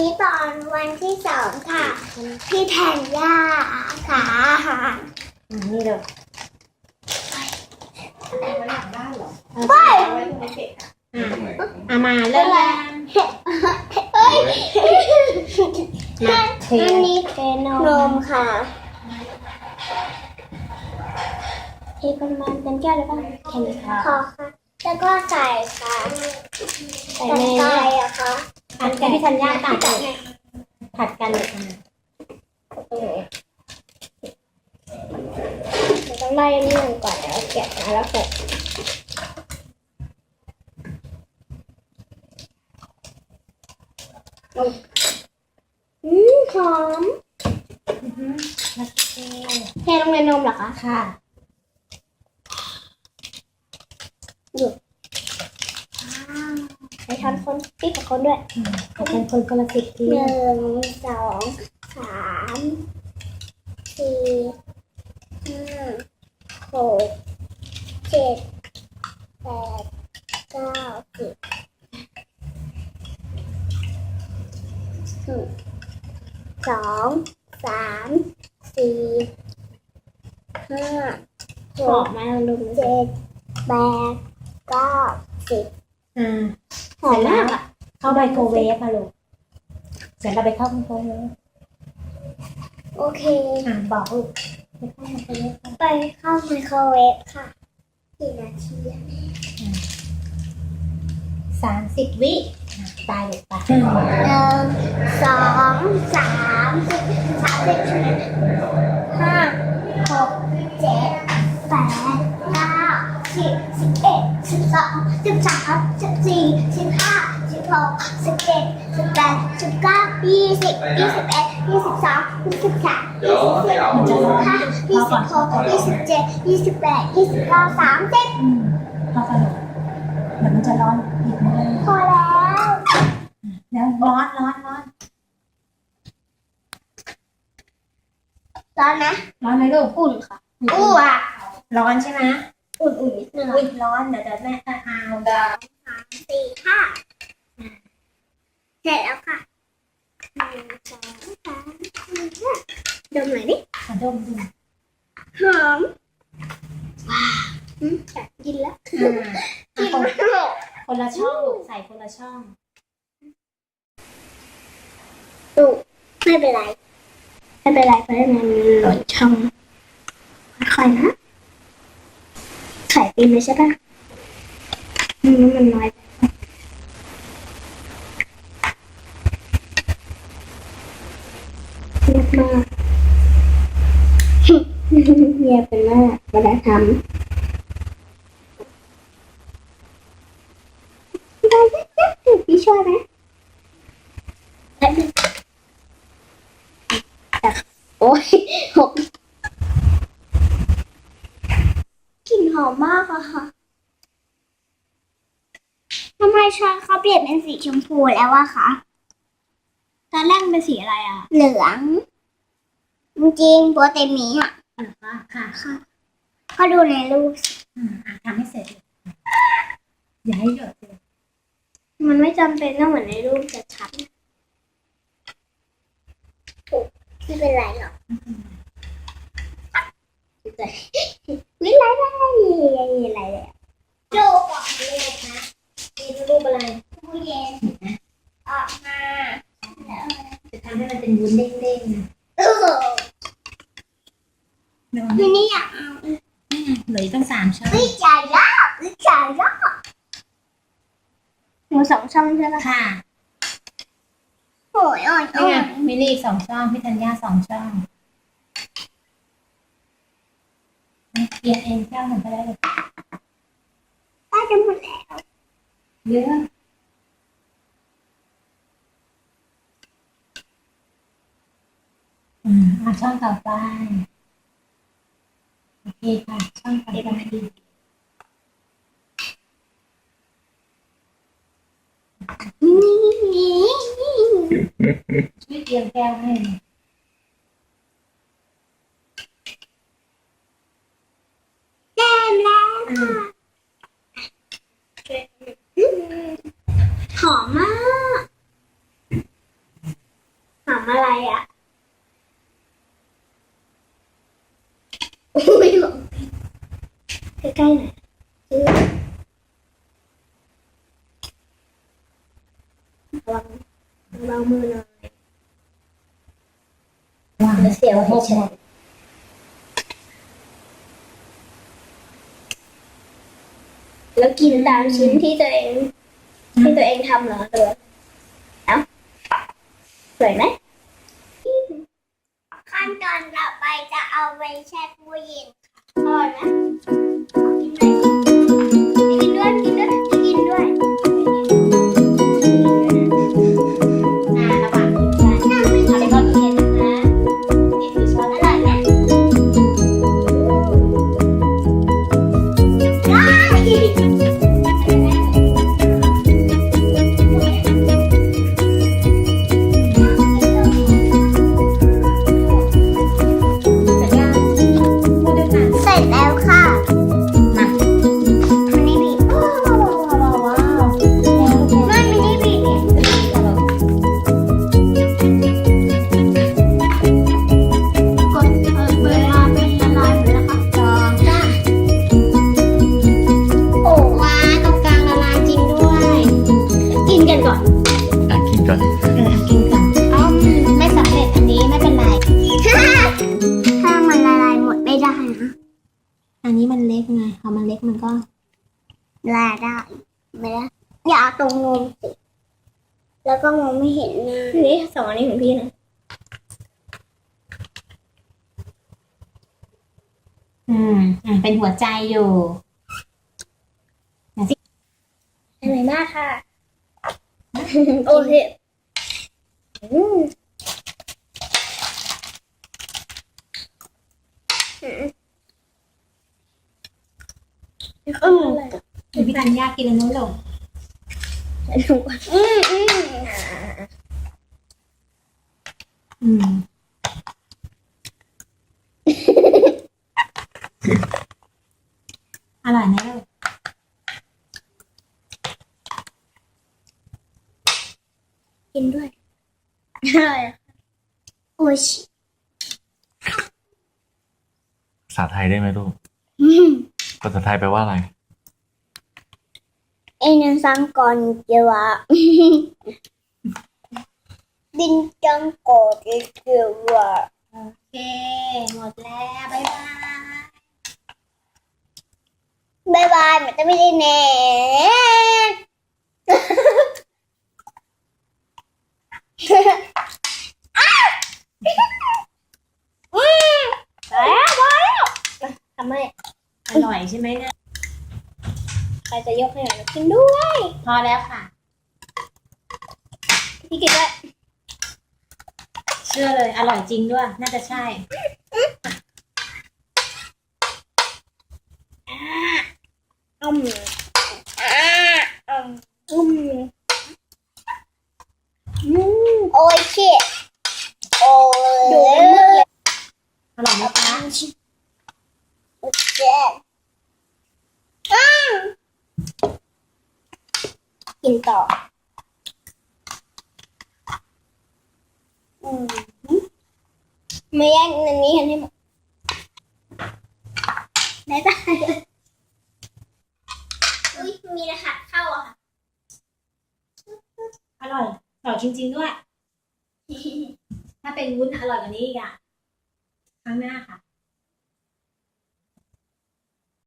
นี้ตอนวันที่สองค่ะ พี่แทนย่าค่ะอืมนี่เลยไว้หลังบ้านเหรอเอาเฮ้ยเอาไว้ตรงนี้เก็บค่ะอะตรงไหนเอามาเริ่มแล้วเฮ้ยมาเทอันนี้เทนมนมค่ะเทประมาณเต็มแก้วเลยป่ะแค่นี้ค่ะขอค่ะ แล้วก็ไก่ค่ะใส่แต่ในไก่อะคะ ผัดกันพี่ธัญญาตัดไก่ผัดกันเลยค่ะต้องไล่นี่มันก่อนแล้วแกะมาแล้วหกอืมหอมอือฮึแล้วก็เทเทลงในนมเหรอคะ ค่ะ ใช้ช้อนคนพี่กับคนด้วยอืมผัดกันคนคนละสิบทีหนึ่งสองสามสี่ห้าหกเจ็ดแปดเก้าสิบหนึ่งสองสามสี่ห้าหกเจ็ดแปดเก้าสิบ อ่าหอมมากอะเข้าไมโครเวฟมาลูกเสร็จเราไปเข้าไมโครเวฟโอเค อะบอกลูกไปเข้าไมโครเวฟกันไปเข้าไมโครเวฟค่ะ กี่นาทีอะสามสิบวิอะตายลูกตายหนึ่งสองสามสี่สามสิบห้าหกเจ็ดแปดเก้าสิบสิบเอ็ด สิบสองสิบสามสิบสี่สิบห้าสิบหกสิบเจ็ดสิบแปดสิบเก้ายี่สิบยี่สิบเอ็ดยี่สิบสองยี่สิบสามเดี๋ยวให้เอายี่สิบห้ายี่สิบหกยี่สิบเจ็ดยี่สิบแปดยี่สิบเก้าสามสิบพอืมเข้าไปลูกเดี๋ยวมันจะร้อนอีกนิดนึงพอแล้วแล้วร้อนร้อนร้อนร้อนนะร้อนไหมลูกอุ่นค่ะอู้อะร้อนใช่ไหม อุ่นอุ่นนิดนึงอุ้ยร้อนเดี๋ยวเดี๋ยวแม่จะเอาสี่ห้าเสร็จแล้วค่ะหนึ่งสองสามสี่ห้าดมหน่อยดิขอดมดูหอมว้าวอืมอยากกินแล้วอ่ากินคนไม่หมดคนละช่องลูกใส่คนละช่องดูไม่เป็นไร ไม่เป็นไรเพราะมันหล่นช่องค่อยๆนะ ไข่ปีนเลยใช่ปะอืมมันน้อยไปเงียบมากเงียบเป็นมากวลาทำได้ได้ได้พี่ช่วยไหมแป๊บนึงแต่โอ้ยหกกลิ่น หอมมากอะค่ะทำไมช้อนเขาเปลี่ยนเป็นสีชมพูแล้วอะคะตอนแรกมันเป็นสีอะไรอะเหลือง จริงๆโปรตีนมีอะอ๋อค่ะค่ะก็ดูในรูปสิอืมอะทำให้เสร็จเลยอย่าให้หยดเลยมันไม่จำเป็นต้องเหมือนในรูปจะชัดนะถูกไม่เป็นไรหรอกไม่ ไรไรอะไรเลยดูก่อนเลยนะนี่รูปอะไรตู้เย็นออกมาจะทำให้มันเป็นวุ้นเด้งๆนะเออวทีนี้อยากเอาเหลืออกตั้งสามช่องวิจัยยากวิจัยยากหนูสองช่องใช่ไหมค่ะโอ้ยโอ้ยโอ้ไงยมิลลี่สองช่องพี่ธัญญาสองช่อง เปลี่ยนเองแก้วหนึ่งก็ได้เลยได้จะหมดแล้วเยอะอืมอะช่องต่อไปโอเคค่ะช่องต่อไปนี่ช่วยเตรียมแก้วให้หน่อย เต็มแล้ว อืม หอมมาก ใกล้ๆหน่อยระวังระวังมือหน่อยวางเสียวเสียวให้กฉัหมนดแล้วกินตามชิ้นที่ตัวเอง ที่ตัวเองทำเหรอหรือเอ้าสวยไหมขั้นตอนต่อไปจะเอาไปแช่ตู้เย็นค่ะอร่อยไห ละลายได้ไม่ได้อย่าเอาตรงนมสิแล้วก็มองไม่เห็นหน้านี่สองอันนี้ของพี่นะอืมอ่าเป็นหัวใจอยู่อร่อยมากค่ะ โอเคอืมอืม พี่ธัญญากินอันนู้นลงอืมอืมอืมอร่อยไหมลูกกินด้วยอร่อยอะโอ้ยภาษาไทยได้ไหมลูกอืมภาษาไทยแปลว่าอะไร ไอ้นันซังก่อนเจียวะบินจังโกอดเจียวะโอเคหมดแล้วบ๊ายบายบายบายมันจะไม่ได้แน่อืมแล้วพอแล้วทำไมอร่อยใช่ไหมเนี่ยใค รจะยกให้หน่อยกินด้วย พอแล้วค่ะ พี่กินด้วย เชื่อเลย อร่อยจริงด้วย น่าจะใช่อืมอ่าอืมอืมอืมโอ้ยเชี่ยโอ้ยดูมืดเลยอร่อยไหมคะเจ็บอืม กินต่อ อืมไม่แย่งอันนี้กันให้หมดได้ปะอุ้ยมีรหัสเข้าอะค่ะ อร่อยอร่อยจริง ๆ ด้วย ถ้าเป็นวุ้นอร่อยกว่านี้อีกอะครั้งหน้าค่ะ